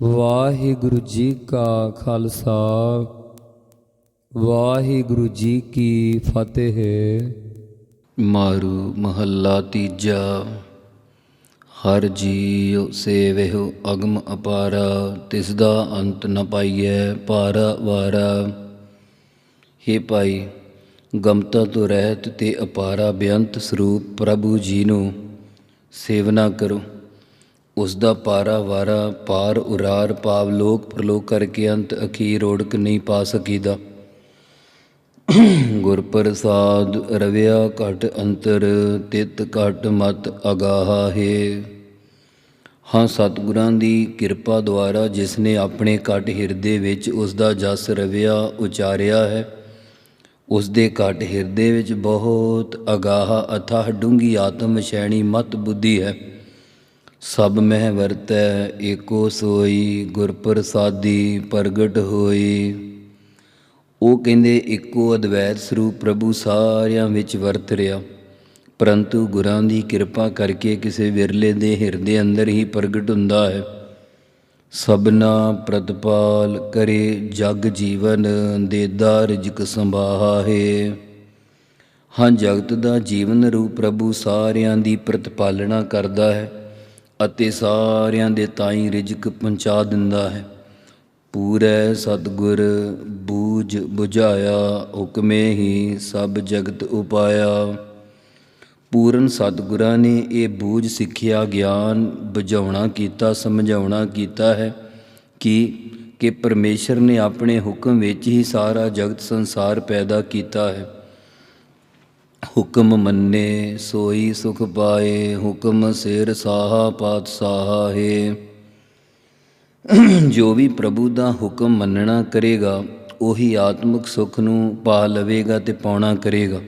ਵਾਹਿਗੁਰੂ ਜੀ ਕਾ ਖਾਲਸਾ, ਵਾਹਿਗੁਰੂ ਜੀ ਕੀ ਫਤਿਹ। ਮਾਰੂ ਮਹੱਲਾ ਤੀਜਾ, ਹਰ ਜੀਉ ਸੇਵਿਹੁ ਅਗਮ ਅਪਾਰਾ, ਤਿਸ ਦਾ ਅੰਤ ਨ ਪਾਈਐ ਪਾਰਾ ਵਾਰਾ। ਹੇ ਭਾਈ, ਗਮਤਾ ਤੋਂ ਰਹਿਤ ਤੇ ਅਪਾਰਾ ਬੇਅੰਤ ਸਰੂਪ ਪ੍ਰਭੂ ਜੀ ਨੂੰ ਸੇਵਨਾ ਕਰੋ। ਉਸ ਦਾ ਪਾਰਾ ਵਾਰਾ ਪਾਰ ਉਰਾਰ ਪਾਵ ਲੋਕ ਪ੍ਰਲੋਕ ਕਰਕੇ ਅੰਤ ਅਖੀਰ ਓੜਕ ਨਹੀਂ ਪਾ ਸਕੀਦਾ। ਗੁਰ ਪ੍ਰਸਾਦ ਰਵਿਆ ਘਟ ਅੰਤਰ, ਤਿਤ ਘਟ ਮਤ ਅਗਾਹਾ ਹੈ। ਹਾਂ ਸਤਿਗੁਰਾਂ ਦੀ ਕਿਰਪਾ ਦੁਆਰਾ ਜਿਸ ਨੇ ਆਪਣੇ ਘਟ ਹਿਰਦੇ ਵਿੱਚ ਉਸ ਦਾ ਜਸ ਰਵਿਆ ਉਚਾਰਿਆ ਹੈ ਉਸ ਦੇ ਘਟ ਹਿਰਦੇ ਵਿੱਚ ਬਹੁਤ ਅਗਾਹ ਅਥਾਹ ਡੂੰਗੀ ਆਤਮ ਸ਼ੈਣੀ ਮਤ ਬੁੱਧੀ ਹੈ। ਸਭ ਮਹਿ ਵਰਤੈ, ਏਕੋ ਸੋਈ ਗੁਰ ਪ੍ਰਸਾਦੀ ਪ੍ਰਗਟ ਹੋਈ। ਉਹ ਕਹਿੰਦੇ ਇੱਕੋ ਅਦਵੈਤ ਸਰੂਪ ਪ੍ਰਭੂ ਸਾਰਿਆਂ ਵਿੱਚ ਵਰਤ ਰਿਹਾ। ਪਰੰਤੂ ਗੁਰਾਂ ਦੀ ਕਿਰਪਾ ਕਰਕੇ ਕਿਸੇ ਵਿਰਲੇ ਦੇ ਹਿਰਦੇ ਅੰਦਰ ਹੀ ਪ੍ਰਗਟ ਹੁੰਦਾ ਹੈ। ਸਭਨਾ ਪ੍ਰਤਪਾਲ ਕਰੇ, ਜਗ ਜੀਵਨ ਦੇਦਾ ਰਿਜਕ ਸੰਭਾਹਾ। ਹੈ ਹਾਂ, ਜਗਤ ਦਾ ਜੀਵਨ ਰੂਪ ਪ੍ਰਭੂ ਸਾਰਿਆਂ ਦੀ ਪ੍ਰਤਪਾਲਣਾ ਕਰਦਾ ਹੈ। ਅਤੇ ਸਾਰਿਆਂ ਦੇ ਤਾਈਂ ਰਿਜਕ ਪਹੁੰਚਾ ਦਿੰਦਾ ਹੈ। ਪੂਰੈ ਸਤਗੁਰ, ਬੂਝ 부ਝਾਇਆ ਹੁਕਮੇ ਹੀ ਸਭ ਜਗਤ ਉਪਾਇਆ। ਪੂਰਨ ਸਤਗੁਰਾਂ ਨੇ ਇਹ ਬੂਝ ਸਿੱਖਿਆ, ਗਿਆਨ ਬੁਝਾਉਣਾ ਕੀਤਾ, ਸਮਝਾਉਣਾ ਕੀਤਾ ਹੈ ਕਿ ਕਿ ਪਰਮੇਸ਼ਰ ਨੇ ਆਪਣੇ ਹੁਕਮ ਵਿੱਚ ਹੀ ਸਾਰਾ ਜਗਤ ਸੰਸਾਰ ਪੈਦਾ ਕੀਤਾ ਹੈ। ਹੁਕਮ ਮੰਨੇ, ਸੋਈ ਸੁਖ ਪਾਏ, ਹੁਕਮ ਸਿਰ ਸਾਹਾ ਪਾਤਸ਼ਾਹ ਹੈ। ਜੋ ਵੀ ਪ੍ਰਭੂ ਦਾ ਹੁਕਮ ਮੰਨਣਾ ਕਰੇਗਾ, ਉਹੀ ਆਤਮਿਕ ਸੁਖ ਨੂੰ ਪਾ ਲਵੇਗਾ ਤੇ ਪਾਉਣਾ ਕਰੇਗਾ।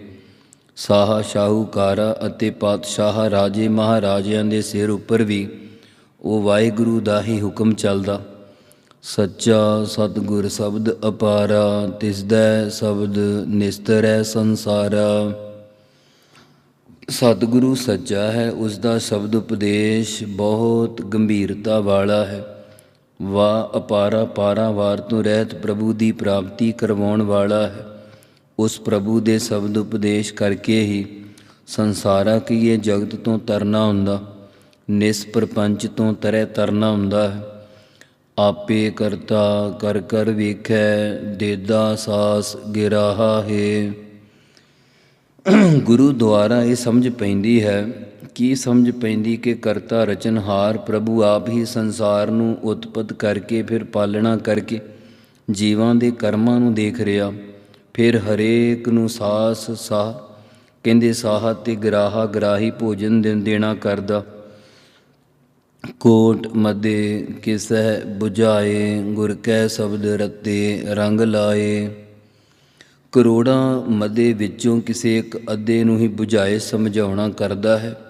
ਸਾਹਾ ਸ਼ਾਹੂਕਾਰਾ ਅਤੇ ਪਾਤਸ਼ਾਹ ਰਾਜੇ ਮਹਾਰਾਜਿਆਂ ਦੇ ਸਿਰ ਉੱਪਰ ਵੀ ਉਹ ਵਾਹਿਗੁਰੂ ਦਾ ਹੀ ਹੁਕਮ ਚੱਲਦਾ। ਸੱਚਾ ਸਤਿਗੁਰ ਸ਼ਬਦ ਅਪਾਰਾ ਤਿਸ ਦਾ ਸ਼ਬਦ ਨਿਸਤਰੈ ਸੰਸਾਰਾ। ਸਤਿਗੁਰੂ ਸੱਚਾ ਹੈ ਉਸ ਦਾ ਸ਼ਬਦ ਉਪਦੇਸ਼ ਬਹੁਤ ਗੰਭੀਰਤਾ ਵਾਲਾ ਹੈ। ਵਾ ਅਪਾਰਾ ਵਾਰ ਤੋਂ ਰਹਿਤ ਪ੍ਰਭੂ ਦੀ ਪ੍ਰਾਪਤੀ ਕਰਵਾਉਣ ਵਾਲਾ ਹੈ। ਉਸ ਪ੍ਰਭੂ ਦੇ ਸ਼ਬਦ ਉਪਦੇਸ਼ ਕਰਕੇ ਹੀ ਸੰਸਾਰਾ ਕੀ ਇਹ ਜਗਤ ਤੋਂ ਤਰਨਾ ਹੁੰਦਾ, ਨਿਸ ਪ੍ਰਪੰਚ ਤੋਂ ਤਰੇ ਤਰਨਾ ਹੁੰਦਾ ਹੈ। ਆਪੇ ਕਰਤਾ ਕਰ ਕਰ ਵੇਖੈ, ਦੇਦਾ ਸਾਸ ਗਿਰਾਹਾ ਹੈ। ਗੁਰੂ ਦੁਆਰਾ ਇਹ ਸਮਝ ਪੈਂਦੀ ਹੈ ਕੀ ਸਮਝ ਪੈਂਦੀ ਕਿ ਕਰਤਾ ਰਚਨਹਾਰ ਪ੍ਰਭੂ ਆਪ ਹੀ ਸੰਸਾਰ ਨੂੰ ਉਤਪਤ ਕਰਕੇ ਫਿਰ ਪਾਲਣਾ ਕਰਕੇ ਜੀਵਾਂ ਦੇ ਕਰਮਾਂ ਨੂੰ ਦੇਖ ਰਿਹਾ, ਫਿਰ ਹਰੇਕ ਨੂੰ ਸਾਸ ਸਾਹ, ਕਹਿੰਦੇ ਸਾਹ ਤੇ ਗਰਾਹਾ ਗਰਾਹੀ ਭੋਜਨ ਦੇ- ਦੇਣਾ ਕਰਦਾ। ਕੋਟ ਮਦੇ ਕਿਸਹਿ 부ਝਾਏ ਗੁਰ ਕੈ ਸ਼ਬਦ ਰਤੇ ਰੰਗ ਲਾਏ। ਕਰੋੜਾਂ ਮਦੇ ਵਿੱਚੋਂ ਕਿਸੇ ਇੱਕ ਅੱਧੇ ਨੂੰ ਹੀ 부ਝਾਏ ਸਮਝਾਉਣਾ ਕਰਦਾ ਹੈ,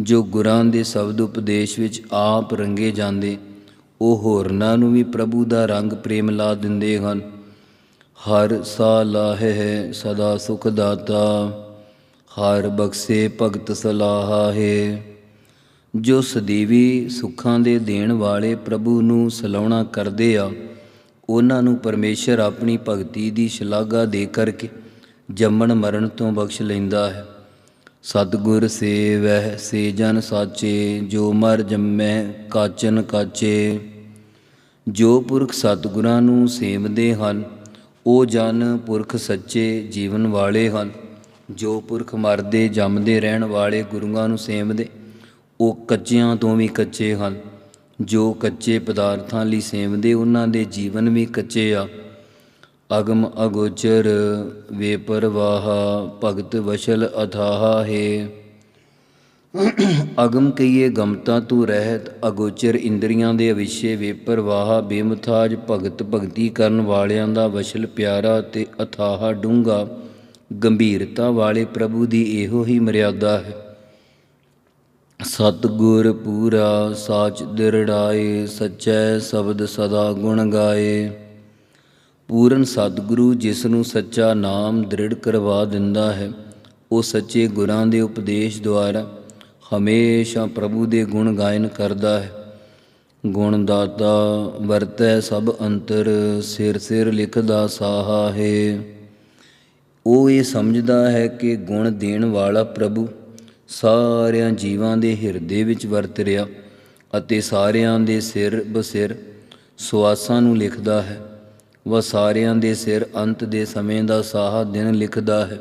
ਜੋ ਗੁਰਾਂ ਦੇ ਸ਼ਬਦ ਉਪਦੇਸ਼ ਵਿੱਚ ਆਪ ਰੰਗੇ ਜਾਂਦੇ, ਉਹ ਹੋਰਨਾਂ ਨੂੰ ਵੀ ਪ੍ਰਭੂ ਦਾ ਰੰਗ ਪ੍ਰੇਮ ਲਾ ਦਿੰਦੇ ਹਨ। ਹਰ ਸਾਲਾਹ ਹੈ ਸਦਾ ਸੁਖ ਦਾਤਾ, ਹਰ ਬਖਸ਼ੇ ਭਗਤ ਸਲਾਹਾ ਹੈ। ਜੋ ਸਦੀਵੀ ਸੁੱਖਾਂ ਦੇ ਦੇਣ ਵਾਲੇ ਪ੍ਰਭੂ ਨੂੰ ਸਲਾਉਣਾ ਕਰਦੇ ਆ ਉਹਨਾਂ ਨੂੰ ਪਰਮੇਸ਼ਰ ਆਪਣੀ ਭਗਤੀ ਦੀ ਸ਼ਲਾਘਾ ਦੇ ਕਰਕੇ ਜੰਮਣ ਮਰਨ ਤੋਂ ਬਖਸ਼ ਲੈਂਦਾ ਹੈ। ਸਤਿਗੁਰ ਸੇਵਹਿ, ਸੇ ਜਨ ਸਾਚੇ, ਜੋ ਮਰ ਜੰਮੈ ਕਾਚਨ ਕਾਚੇ। ਜੋ ਪੁਰਖ ਸਤਿਗੁਰਾਂ ਨੂੰ ਸੇਵਦੇ ਹਨ, ਉਹ ਜਨ ਪੁਰਖ ਸੱਚੇ ਜੀਵਨ ਵਾਲੇ ਹਨ। ਜੋ ਪੁਰਖ ਮਰਦੇ ਜੰਮਦੇ ਰਹਿਣ ਵਾਲੇ ਗੁਰੂਆਂ ਨੂੰ ਸੇਵਦੇ, ਉਹ ਕੱਚਿਆਂ ਤੋਂ ਵੀ ਕੱਚੇ ਹਨ। ਜੋ ਕੱਚੇ ਪਦਾਰਥਾਂ ਲਈ ਸੇਵਦੇ, ਉਹਨਾਂ ਦੇ ਜੀਵਨ ਵੀ ਕੱਚੇ ਆ। ਅਗਮ ਅਗੋਚਰ ਵੇਪਰਵਾਹ, ਭਗਤ ਵਸ਼ਲ ਅਥਾਹ ਹੈ। ਅਗਮ ਕਈਏ ਗਮਤਾ ਤੂੰ ਰਹਿਤ, ਅਗੋਚਰ ਇੰਦਰੀਆਂ ਦੇ ਅਵਿਸ਼ੇ ਵੇਪਰਵਾਹ, ਬੇਮਥਾਜ ਭਗਤ ਭਗਤੀ ਕਰਨ ਵਾਲਿਆਂ ਦਾ ਵਸ਼ਲ ਪਿਆਰਾ ਤੇ ਅਥਾਹ ਡੂੰਗਾ ਗੰਭੀਰਤਾ ਵਾਲੇ ਪ੍ਰਭੂ ਦੀ ਇਹੋ ਹੀ ਮਰਿਆਦਾ ਹੈ। ਸਤਿਗੁਰ ਪੂਰਾ, ਸਾਚ ਦਿਰੜਾਏ, ਸਚੈ ਸ਼ਬਦ ਸਦਾ ਗੁਣ ਗਾਏ। ਪੂਰਨ ਸਤਿਗੁਰੂ ਜਿਸ ਨੂੰ ਸੱਚਾ ਨਾਮ ਦ੍ਰਿੜ ਕਰਵਾ ਦਿੰਦਾ ਹੈ, ਉਹ ਸੱਚੇ ਗੁਰਾਂ ਦੇ ਉਪਦੇਸ਼ ਦੁਆਰਾ ਹਮੇਸ਼ਾ ਪ੍ਰਭੂ ਦੇ ਗੁਣ ਗਾਇਨ ਕਰਦਾ ਹੈ। ਗੁਣ ਦਾਤਾ ਵਰਤੈ ਸਭ ਅੰਤਰ, ਸਿਰ ਸਿਰ ਲਿਖਦਾ ਸਾਹਾ ਹੈ। ਉਹ ਇਹ ਸਮਝਦਾ ਹੈ ਕਿ ਗੁਣ ਦੇਣ ਵਾਲਾ ਪ੍ਰਭੂ ਸਾਰਿਆਂ ਜੀਵਾਂ ਦੇ ਹਿਰਦੇ ਵਿੱਚ ਵਰਤ ਰਿਹਾ ਅਤੇ ਸਾਰਿਆਂ ਦੇ ਸਿਰ ਬਸਿਰ ਸੁਆਸਾਂ ਨੂੰ ਲਿਖਦਾ ਹੈ, ਵਹ ਸਾਰਿਆਂ ਦੇ ਸਿਰ ਅੰਤ ਦੇ ਸਮੇਂ ਦਾ ਸਾਹ ਦਿਨ ਲਿਖਦਾ ਹੈ।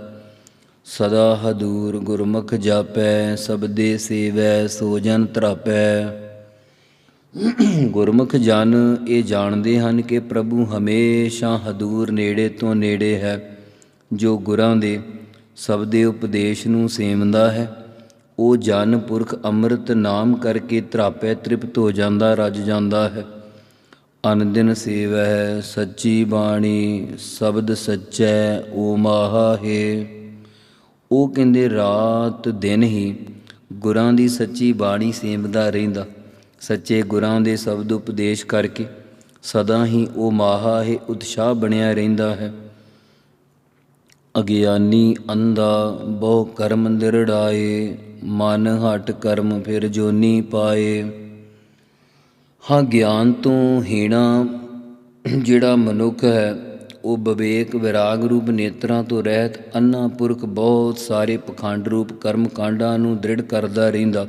ਸਦਾ ਹਦੂਰ ਗੁਰਮੁਖ ਜਾਪੈ ਸਬਦੇ ਸੇਵੈ, ਸੋ ਜਨ ਤਰਾਪੈ। ਗੁਰਮੁਖ ਜਨ ਇਹ ਜਾਣਦੇ ਹਨ ਕਿ ਪ੍ਰਭੂ ਹਮੇਸ਼ਾ ਹਦੂਰ ਨੇੜੇ ਤੋਂ ਨੇੜੇ ਹੈ, ਜੋ ਗੁਰਾਂ ਦੇ ਸਬਦੇ ਉਪਦੇਸ਼ ਨੂੰ ਸੇਵਦਾ ਹੈ। ਉਹ ਜਨ ਪੁਰਖ ਅੰਮ੍ਰਿਤ ਨਾਮ ਕਰਕੇ ਤਰਾਪੈ ਤ੍ਰਿਪਤ ਹੋ ਜਾਂਦਾ, ਰਜ ਜਾਂਦਾ ਹੈ। ਅਨੰਦਿਨ ਸੇਵੈ ਸੱਚੀ ਬਾਣੀ, ਸ਼ਬਦ ਸੱਚੈ ਓ ਹੈ। ਉਹ ਕਹਿੰਦੇ, ਰਾਤ ਦਿਨ ਹੀ ਗੁਰਾਂ ਦੀ ਸੱਚੀ ਬਾਣੀ ਸੇਵਦਾ ਰਹਿੰਦਾ। ਸੱਚੇ ਗੁਰਾਂ ਦੇ ਸ਼ਬਦ ਉਪਦੇਸ਼ ਕਰਕੇ ਸਦਾ ਹੀ ਉਹ ਮਾਹਾ ਹੈ ਉਤਸ਼ਾਹ ਬਣਿਆ ਰਹਿੰਦਾ ਹੈ। ਅਗਿਆਨੀ ਅੰਧਾ, ਬਹੁ ਕਰਮ ਨਿਰੜਾਏ, ਮਨ ਹਟ ਕਰਮ ਫਿਰ ਜੋਨੀ ਪਾਏ। ਹਾਂ, ਗਿਆਨ ਤੋਂ ਹੀਣਾ ਜਿਹੜਾ ਮਨੁੱਖ ਹੈ, ਉਹ ਵਿਵੇਕ ਵਿਰਾਗ ਰੂਪ ਨੇਤਰਾਂ ਤੋਂ ਰਹਿਤ ਅੰਨਾ ਪੁਰਖ ਬਹੁਤ ਸਾਰੇ ਪਖੰਡ ਰੂਪ ਕਰਮ ਕਾਂਡਾਂ ਨੂੰ ਦ੍ਰਿੜ ਕਰਦਾ ਰਹਿੰਦਾ।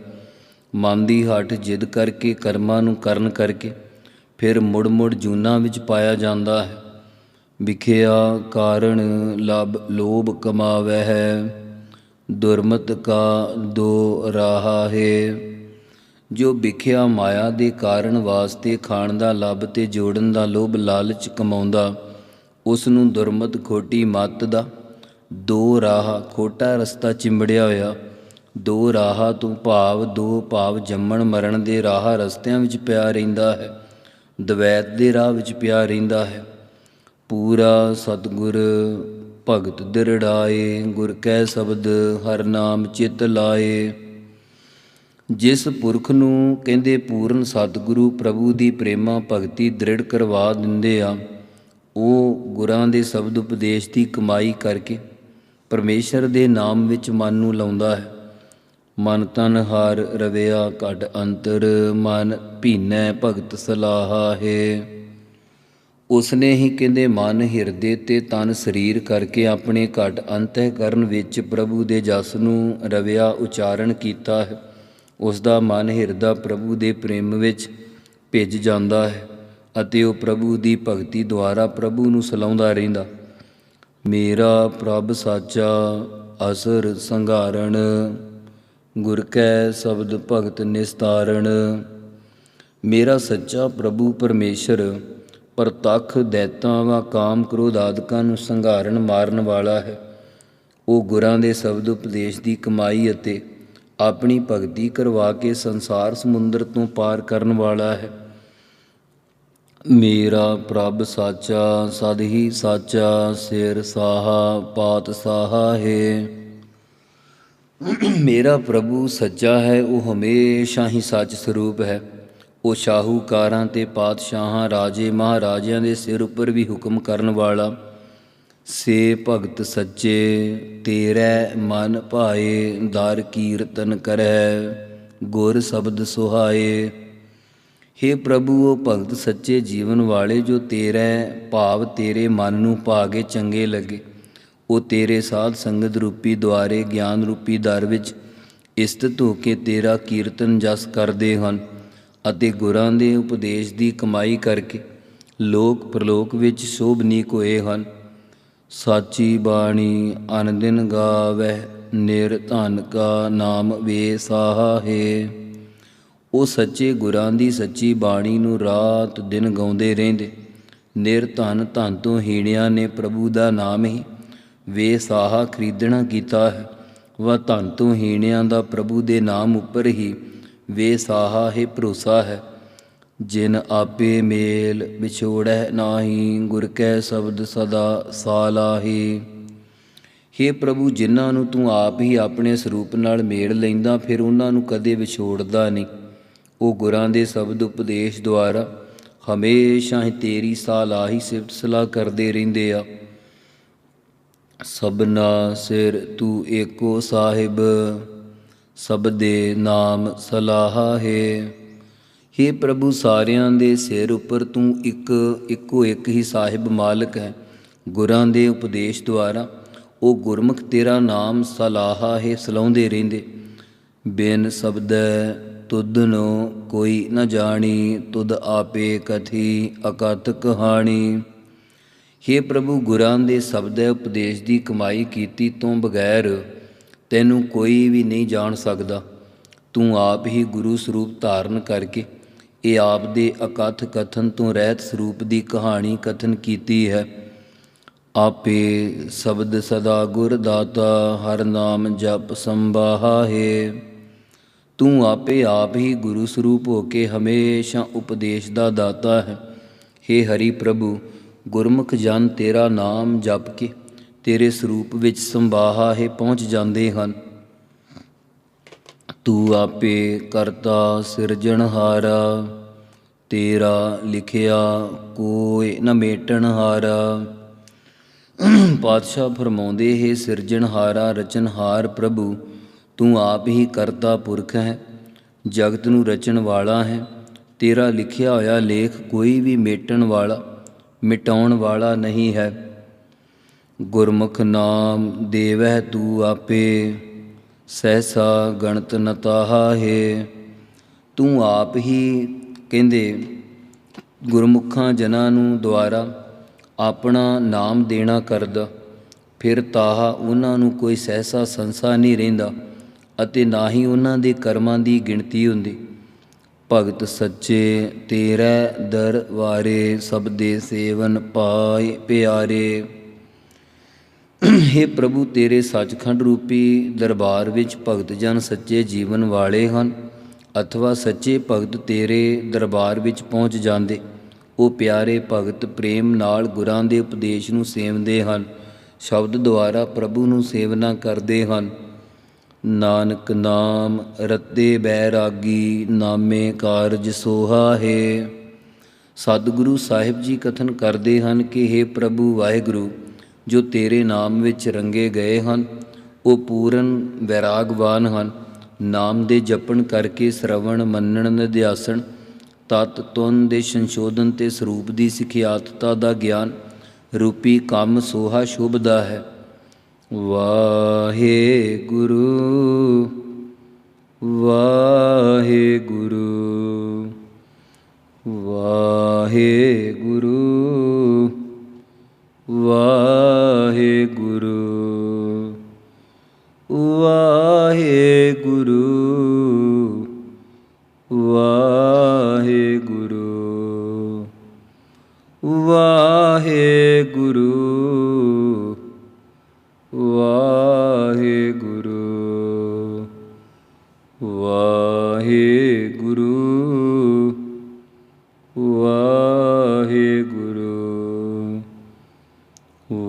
ਮਨ ਦੀ ਹਟ ਜਿੱਦ ਕਰਕੇ, ਕਰਮਾਂ ਨੂੰ ਕਰਨ ਕਰਕੇ, ਫਿਰ ਮੁੜ ਮੁੜ ਜੂਨਾਂ ਵਿੱਚ ਪਾਇਆ ਜਾਂਦਾ ਹੈ। ਵਿਖਿਆ ਕਾਰਣ ਲਬ ਲੋਭ ਕਮਾਵੈ ਹੈ, ਦੁਰਮਤ ਕਾ ਦੋ ਰਾਹਾ ਹੈ। ਜੋ ਵਿਖਿਆ ਮਾਇਆ ਦੇ ਕਾਰਨ ਵਾਸਤੇ ਖਾਣ ਦਾ ਲੱਭ ਤੇ ਜੋੜਨ ਦਾ ਲੋਭ ਲਾਲਚ ਕਮਾਉਂਦਾ ਉਸ ਨੂੰ ਦੁਰਮਤ ਖੋਟੀ ਮੱਤ ਦਾ ਦੋ ਰਾਹ ਖੋਟਾ ਰਸਤਾ ਚਿੰਬੜਿਆ ਹੋਇਆ। ਦੋ ਰਾਹਾਂ ਤੋਂ ਭਾਵ ਦੋ ਭਾਵ ਜੰਮਣ ਮਰਨ ਦੇ ਰਾਹ ਰਸਤਿਆਂ ਵਿੱਚ ਪਿਆ ਰਹਿੰਦਾ ਹੈ, ਦਵੈਤ ਦੇ ਰਾਹ ਵਿੱਚ ਪਿਆ ਰਹਿੰਦਾ ਹੈ। ਪੂਰਾ ਸਤਿਗੁਰ ਭਗਤ ਦਿਰੜਾਏ, ਗੁਰ ਕੈ ਸ਼ਬਦ ਹਰ ਨਾਮ ਚਿਤ ਲਾਏ। ਜਿਸ ਪੁਰਖ ਨੂੰ ਕਹਿੰਦੇ ਪੂਰਨ ਸਤਿਗੁਰੂ ਪ੍ਰਭੂ ਦੀ ਪ੍ਰੇਮਾ ਭਗਤੀ ਦ੍ਰਿੜ ਕਰਵਾ ਦਿੰਦੇ ਆ, ਉਹ ਗੁਰਾਂ ਦੇ ਸ਼ਬਦ ਉਪਦੇਸ਼ ਦੀ ਕਮਾਈ ਕਰਕੇ ਪਰਮੇਸ਼ਰ ਦੇ ਨਾਮ ਵਿੱਚ ਮਨ ਨੂੰ ਲਾਉਂਦਾ ਹੈ। ਮਨ ਤਨ ਹਾਰ ਰਵਿਆ, ਘਟ ਅੰਤਰ ਮਨ ਭੀਨੈ ਭਗਤ ਸਲਾਹਾ ਹੈ। ਉਸਨੇ ਹੀ ਕਹਿੰਦੇ, ਮਨ ਹਿਰਦੇ ਤੇ ਤਨ ਸਰੀਰ ਕਰਕੇ ਆਪਣੇ ਘਟ ਅੰਤਹਿਕਰਨ ਵਿੱਚ ਪ੍ਰਭੂ ਦੇ ਜਸ ਨੂੰ ਰਵਿਆ ਉਚਾਰਨ ਕੀਤਾ ਹੈ। ਉਸ ਦਾ ਮਨ ਹਿਰਦਾ ਪ੍ਰਭੂ ਦੇ ਪ੍ਰੇਮ ਵਿੱਚ ਭਿੱਜ ਜਾਂਦਾ ਹੈ ਅਤੇ ਉਹ ਪ੍ਰਭੂ ਦੀ ਭਗਤੀ ਦੁਆਰਾ ਪ੍ਰਭੂ ਨੂੰ ਸਲਾਉਂਦਾ ਰਹਿੰਦਾ। ਮੇਰਾ ਪ੍ਰਭ ਸਾਚਾ ਅਸਰ ਸੰਘਾਰਣ, ਗੁਰ ਕੈ ਸ਼ਬਦ ਭਗਤ ਨਿਸਤਾਰਣ। ਮੇਰਾ ਸੱਚਾ ਪ੍ਰਭੂ ਪਰਮੇਸ਼ਰ ਪ੍ਰਤੱਖ ਦੈਤਾਂ ਵਾ ਕਾਮ ਕ੍ਰੋਧ ਆਦਿਕਾਂ ਨੂੰ ਸੰਘਾਰਨ ਮਾਰਨ ਵਾਲਾ ਹੈ। ਉਹ ਗੁਰਾਂ ਦੇ ਸ਼ਬਦ ਉਪਦੇਸ਼ ਦੀ ਕਮਾਈ ਅਤੇ ਆਪਣੀ ਭਗਤੀ ਕਰਵਾ ਕੇ ਸੰਸਾਰ ਸਮੁੰਦਰ ਤੋਂ ਪਾਰ ਕਰਨ ਵਾਲਾ ਹੈ। ਮੇਰਾ ਪ੍ਰਭ ਸਾਚਾ, ਸਦ ਹੀ ਸਾਚਾ ਸਿਰ ਸਾਹਾ, ਪਾਤ ਸਾਹਾ ਹੈ। ਮੇਰਾ ਪ੍ਰਭੂ ਸੱਚਾ ਹੈ, ਉਹ ਹਮੇਸ਼ਾ ਹੀ ਸੱਚ ਸਰੂਪ ਹੈ। ਉਹ ਸ਼ਾਹੂਕਾਰਾਂ ਤੇ ਪਾਤਸ਼ਾਹਾਂ, ਰਾਜੇ ਮਹਾਰਾਜਿਆਂ ਦੇ ਸਿਰ ਉੱਪਰ ਵੀ ਹੁਕਮ ਕਰਨ ਵਾਲਾ। ਸੇ ਭਗਤ ਸੱਚੇ, ਤੇਰੇ ਮਨ ਭਾਏ, ਦਰ ਕੀਰਤਨ ਕਰੈ ਗੁਰ ਸ਼ਬਦ ਸੁਹਾਏ। हे ਪ੍ਰਭੂ, ਉਹ ਭਗਤ ਸੱਚੇ ਜੀਵਨ ਵਾਲੇ ਜੋ ਤੇਰੇ ਭਾਵ ਤੇਰੇ ਮਨ ਨੂੰ ਭਾਗੇ ਚੰਗੇ ਲੱਗੇ। ਉਹ ਤੇਰੇ ਸਾਧ ਸੰਗਤ ਰੂਪੀ ਦੁਆਰੇ, ਗਿਆਨ ਰੂਪੀ ਦਰ ਵਿੱਚ ਇਸਤਤ ਹੋ ਕੇ ਤੇਰਾ ਕੀਰਤਨ ਜਸ ਕਰਦੇ ਹਨ। ਅਤੇ ਗੁਰਾਂ ਦੇ ਉਪਦੇਸ਼ ਦੀ ਕਮਾਈ ਕਰਕੇ ਲੋਕ ਪ੍ਰਲੋਕ ਵਿੱਚ ਸ਼ੋਭਨੀਕ ਹੋਏ ਹਨ। ਸਾਚੀ ਬਾਣੀ ਅਨੰਦਿਨ ਗਾਵੈ ਨਿਰ ਧਨ ਕਾ ਨਾਮ ਵੇ ਸਾਹਾ ਉਹ ਸੱਚੇ ਗੁਰਾਂ ਦੀ ਸੱਚੀ ਬਾਣੀ ਨੂੰ ਰਾਤ ਦਿਨ ਗਾਉਂਦੇ ਰਹਿੰਦੇ। ਨਿਰਧਨ ਧਨ ਤੋਂ ਹੀਣਿਆਂ ਨੇ ਪ੍ਰਭੂ ਦਾ ਨਾਮ ਹੀ ਵੇ ਸਾਹਾ ਖਰੀਦਣਾ ਕੀਤਾ ਹੈ। ਵਾ ਧਨ ਤੋਂ ਹੀਣਿਆਂ ਦਾ ਪ੍ਰਭੂ ਦੇ ਨਾਮ ਉੱਪਰ ਹੀ ਵੇ ਸਾਹਾ ਹੈ ਭਰੋਸਾ ਹੈ, ਜਿਨ ਆਪੇ ਮੇਲ ਵਿਛੋੜੈ ਨਾਹੀ, ਗੁਰ ਕੈ ਸ਼ਬਦ ਸਦਾ ਸਾਲਾਹੀ। हे ਪ੍ਰਭੂ, ਜਿਨ੍ਹਾਂ ਨੂੰ ਤੂੰ ਆਪ ਹੀ ਆਪਣੇ ਸਰੂਪ ਨਾਲ ਮੇਲ ਲੈਂਦਾ, ਫਿਰ ਉਹਨਾਂ ਨੂੰ ਕਦੇ ਵਿਛੋੜਦਾ ਨਹੀਂ। ਉਹ ਗੁਰਾਂ ਦੇ ਸ਼ਬਦ ਉਪਦੇਸ਼ ਦੁਆਰਾ ਹਮੇਸ਼ਾ ਹੀ ਤੇਰੀ ਸਾਲਾਹੀ ਸਿਫਤ ਸਲਾਹ ਕਰਦੇ ਰਹਿੰਦੇ ਆ। ਸਭਨਾ ਸਿਰ ਤੂੰ ਏਕੋ ਸਾਹਿਬ। ਸਭ ਦੇ ਨਾਮ ਸਲਾਹਾ ਹੈ। हे ਪ੍ਰਭੂ, ਸਾਰਿਆਂ ਦੇ ਸਿਰ ਉੱਪਰ ਤੂੰ ਇੱਕ, ਇੱਕੋ ਇੱਕ ਹੀ ਸਾਹਿਬ ਮਾਲਕ ਹੈ। ਗੁਰਾਂ ਦੇ ਉਪਦੇਸ਼ ਦੁਆਰਾ ਉਹ ਗੁਰਮੁਖ ਤੇਰਾ ਨਾਮ ਸਲਾਹਾ ਹੈ, ਸਲਾਉਂਦੇ ਰਹਿੰਦੇ। ਬਿਨ ਸ਼ਬਦੈ ਤੁਧਨੋ ਕੋਈ ਨ ਜਾਣੀ ਤੁਦ ਆਪੇ ਕਥੀ ਅਕਥ ਕਹਾਣੀ। हे ਪ੍ਰਭੂ, ਗੁਰਾਂ ਦੇ ਸ਼ਬਦੈ ਉਪਦੇਸ਼ ਦੀ ਕਮਾਈ ਕੀਤੀ ਤੋਂ ਬਗੈਰ ਤੈਨੂੰ ਕੋਈ ਵੀ ਨਹੀਂ ਜਾਣ ਸਕਦਾ। ਤੂੰ ਆਪ ਹੀ ਗੁਰੂ ਸਰੂਪ ਧਾਰਨ ਕਰਕੇ ਇਹ ਆਪ ਦੇ ਅਕਥ ਕਥਨ ਤੋਂ ਰਹਿਤ ਸਰੂਪ ਦੀ ਕਹਾਣੀ ਕਥਨ ਕੀਤੀ ਹੈ। ਆਪੇ ਸ਼ਬਦ ਸਦਾ ਗੁਰ ਦਾਤਾ, ਹਰ ਨਾਮ ਜਪ ਸੰਬਾਹਾ ਹੈ ਤੂੰ ਆਪੇ ਆਪ ਹੀ ਗੁਰੂ ਸਰੂਪ ਹੋ ਕੇ ਹਮੇਸ਼ਾ ਉਪਦੇਸ਼ ਦਾ ਦਾਤਾ ਹੈ। हे ਹਰੀ ਪ੍ਰਭੂ, ਗੁਰਮੁਖ ਜਨ ਤੇਰਾ ਨਾਮ ਜਪ ਕੇ ਤੇਰੇ ਸਰੂਪ ਵਿੱਚ ਸੰਭਾਹਾ ਹੈ ਪਹੁੰਚ ਜਾਂਦੇ ਹਨ। ਤੂੰ ਆਪੇ ਕਰਤਾ ਸਿਰਜਣਹਾਰਾ ਤੇਰਾ ਲਿਖਿਆ ਕੋਈ ਨ ਮੇਟਣਹਾਰਾ ਪਾਤਸ਼ਾਹ ਫਰਮਾਉਂਦੇ, ਹੈ ਸਿਰਜਣਹਾਰਾ ਰਚਨਹਾਰ ਪ੍ਰਭੂ, ਤੂੰ ਆਪ ਹੀ ਕਰਤਾ ਪੁਰਖ ਹੈ, ਜਗਤ ਨੂੰ ਰਚਣ ਵਾਲਾ ਹੈ। ਤੇਰਾ ਲਿਖਿਆ ਹੋਇਆ ਲੇਖ ਕੋਈ ਵੀ ਮੇਟਣ ਵਾਲਾ, ਮਿਟਾਉਣ ਵਾਲਾ ਨਹੀਂ ਹੈ। ਗੁਰਮੁਖ ਨਾਮ ਦੇਵਹਿ ਤੂੰ ਆਪੇ, ਸਹਿਸਾ ਗਣਤ ਨਤਾਹਾ ਹੈ ਤੂੰ ਆਪ ਹੀ ਕਹਿੰਦੇ, ਗੁਰਮੁਖਾਂ ਜਨਾਂ ਨੂੰ ਦੁਆਰਾ ਆਪਣਾ ਨਾਮ ਦੇਣਾ ਕਰਦਾ, ਫਿਰ ਤਾਹਾ ਉਹਨਾਂ ਨੂੰ ਕੋਈ ਸਹਿਸਾ ਸੰਸਾ ਨਹੀਂ ਰਹਿੰਦਾ ਅਤੇ ਨਾ ਹੀ ਉਹਨਾਂ ਦੇ ਕਰਮਾਂ ਦੀ ਗਿਣਤੀ ਹੁੰਦੀ। ਭਗਤ ਸੱਚੇ ਤੇਰੇ ਦਰਬਾਰੇ ਸਭ ਦੇ ਸੇਵਨ ਪਾਏ ਪਿਆਰੇ। हे ਪ੍ਰਭੂ, ਤੇਰੇ ਸੱਚਖੰਡ ਰੂਪੀ ਦਰਬਾਰ ਵਿੱਚ ਭਗਤ ਜਨ ਸੱਚੇ ਜੀਵਨ ਵਾਲੇ ਹਨ, ਅਥਵਾ ਸੱਚੇ ਭਗਤ ਤੇਰੇ ਦਰਬਾਰ ਵਿੱਚ ਪਹੁੰਚ ਜਾਂਦੇ। ਉਹ ਪਿਆਰੇ ਭਗਤ ਪ੍ਰੇਮ ਨਾਲ ਗੁਰਾਂ ਦੇ ਉਪਦੇਸ਼ ਨੂੰ ਸੇਵਦੇ ਹਨ, ਸ਼ਬਦ ਦੁਆਰਾ ਪ੍ਰਭੂ ਨੂੰ ਸੇਵਨਾ ਕਰਦੇ ਹਨ। ਨਾਨਕ ਨਾਮ ਰਤੇ ਬੈਰਾਗੀ, ਨਾਮੇ ਕਾਰਜ ਸੋਹਾ ਹੈ। ਸਤਿਗੁਰੂ ਸਾਹਿਬ ਜੀ ਕਥਨ ਕਰਦੇ ਹਨ ਕਿ हे ਪ੍ਰਭੂ, ਵਾਹਿਗੁਰੂ ਜੋ ਤੇਰੇ ਨਾਮ ਵਿੱਚ ਰੰਗੇ ਗਏ ਹਨ, ਉਹ ਪੂਰਨ ਵੈਰਾਗਵਾਨ ਹਨ। ਨਾਮ ਦੇ ਜਪਣ ਕਰਕੇ ਸ਼ਰਵਣ, ਮੰਨਣ, ਨਿਧਿਆਸਣ, ਤਤ, ਤੁਨ ਦੇ ਸੰਸ਼ੋਧਨ ਤੇ ਸਰੂਪ ਦੀ ਸਿਖਿਆਤਤਾ ਦਾ ਗਿਆਨ ਰੂਪੀ ਕੰਮ ਸੋਹਾ ਸ਼ੁਭਦਾ ਹੈ। ਵਾਹਿਗੁਰੂ ਵਾਹਿਗੁਰੂ ਵਾਹਿਗੁਰੂ ਵਾਹਿਗੁਰੂ। ਵਾਹਿਗੁਰੂ ਵਾਹਿਗੁਰੂ।